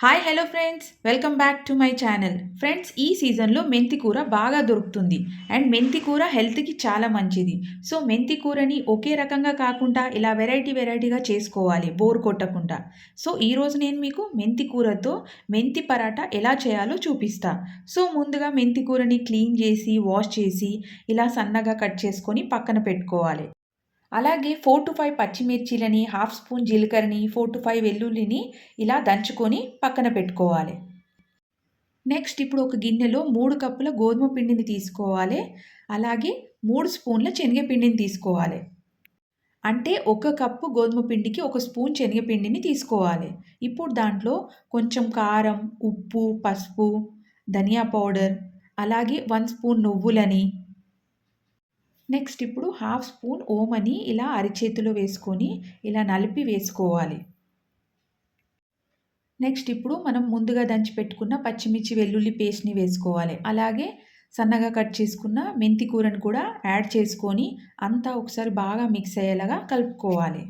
Hi hello friends welcome back to my channel friends ఈ సీజన్లో మెంతి కూర బాగా దొరుకుతుంది. అండ్ మెంతి కూర హెల్త్కి చాలా మంచిది. సో మెంతి కూరని ఒకే రకంగా కాకుండా ఇలా వెరైటీ వెరైటీగా చేసుకోవాలి. బోర్ కొట్టకుండా. సో ఈరోజు నేను మీకు మెంతి కూరతో మెంతి పరాటా ఎలా చేయాలో చూపిస్తా. సో ముందుగా మెంతి కూరని క్లీన్ చేసి వాష్ చేసి ఇలా సన్నగా కట్ చేసుకొని పక్కన పెట్టుకోవాలి. అలాగే ఫోర్ టు ఫైవ్ పచ్చిమిర్చిలని హాఫ్ స్పూన్ జీలకర్రని ఫోర్ టు ఫైవ్ వెల్లుల్లిని ఇలా దంచుకొని పక్కన పెట్టుకోవాలి. నెక్స్ట్ ఇప్పుడు ఒక గిన్నెలో మూడు కప్పుల గోధుమ పిండిని తీసుకోవాలి. అలాగే మూడు స్పూన్ల శనగపిండిని తీసుకోవాలి. అంటే ఒక కప్పు గోధుమ పిండికి ఒక స్పూన్ శనగపిండిని తీసుకోవాలి. ఇప్పుడు దాంట్లో కొంచెం కారం ఉప్పు పసుపు ధనియా పౌడర్ అలాగే వన్ స్పూన్ నువ్వులని నెక్స్ట్ ఇప్పుడు హాఫ్ స్పూన్ ఓమని ఇలా అరిచేతిలో వేసుకొని ఇలా నలిపి వేసుకోవాలి. నెక్స్ట్ ఇప్పుడు మనం ముందుగా దంచి పెట్టుకున్న పచ్చిమిర్చి వెల్లుల్లి పేస్ట్ని వేసుకోవాలి. అలాగే సన్నగా కట్ చేసుకున్న మెంతికూరని కూడా యాడ్ చేసుకొని అంతా ఒకసారి బాగా మిక్స్ అయ్యేలాగా కలుపుకోవాలి.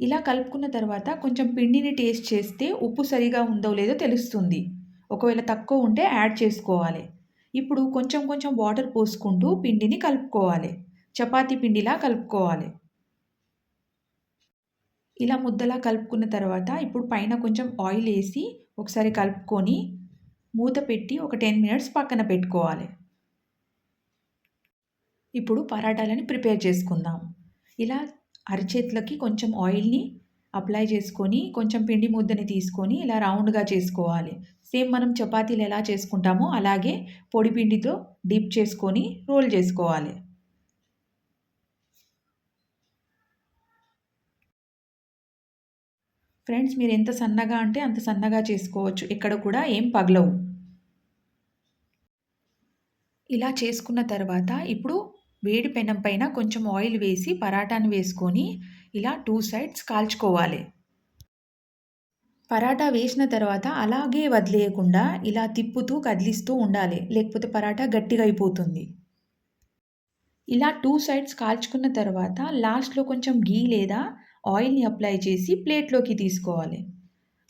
ఇలా కలుపుకున్న తర్వాత కొంచెం పిండిని టేస్ట్ చేస్తే ఉప్పు సరిగా ఉందో లేదో తెలుస్తుంది. ఒకవేళ తక్కువ ఉంటే యాడ్ చేసుకోవాలి. ఇప్పుడు కొంచెం కొంచెం వాటర్ పోసుకుంటూ పిండిని కలుపుకోవాలి. చపాతీ పిండిలా కలుపుకోవాలి. ఇలా ముద్దలా కలుపుకున్న తర్వాత ఇప్పుడు పైన కొంచెం ఆయిల్ వేసి ఒకసారి కలుపుకొని మూత పెట్టి ఒక టెన్ మినిట్స్ పక్కన పెట్టుకోవాలి. ఇప్పుడు పరాటాలని ప్రిపేర్ చేసుకుందాం. ఇలా అరిచేతులకి కొంచెం ఆయిల్ని అప్లై చేసుకొని కొంచెం పిండి ముద్దని తీసుకొని ఇలా రౌండ్గా చేసుకోవాలి. సేమ్ మనం చపాతీలు ఎలా చేసుకుంటామో అలాగే పొడి పిండితో డిప్ చేసుకొని రోల్ చేసుకోవాలి. ఫ్రెండ్స్ మీరు ఎంత సన్నగా అంటే అంత సన్నగా చేసుకోవచ్చు. ఇక్కడ కూడా ఏం పగలవు. ఇలా చేసుకున్న తర్వాత ఇప్పుడు వేడి పెనం పైన కొంచెం ఆయిల్ వేసి పరాటాను వేసుకొని ఇలా టూ సైడ్స్ కాల్చుకోవాలి. పరాటా వేసిన తర్వాత అలాగే వదిలేయకుండా ఇలా తిప్పుతూ కదిలిస్తూ ఉండాలి. లేకపోతే పరాటా గట్టిగా అయిపోతుంది. ఇలా టూ సైడ్స్ కాల్చుకున్న తర్వాత లాస్ట్లో కొంచెం గీ లేదా ఆయిల్ని అప్లై చేసి ప్లేట్లోకి తీసుకోవాలి.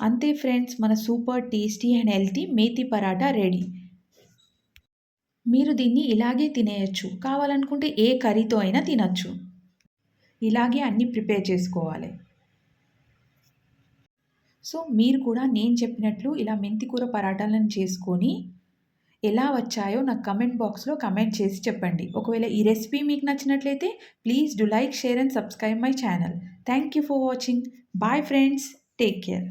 అంతే ఫ్రెండ్స్ మన super tasty and healthy methi paratha ready. మీరు దీన్ని ఇలాగే తినేయచ్చు. కావాలనుకుంటే ఏ కర్రీతో అయినా తినచ్చు. ఇలాగే అన్నీ ప్రిపేర్ చేసుకోవాలి. సో మీరు కూడా నేను చెప్పినట్లు ఇలా మెంతికూర పరాటాలను చేసుకొని ఎలా వచ్చాయో నాకు కమెంట్ బాక్స్లో కమెంట్ చేసి చెప్పండి. ఒకవేళ ఈ రెసిపీ మీకు నచ్చినట్లయితే please do like share and subscribe my channel. Thank you for watching. Bye friends. Take care.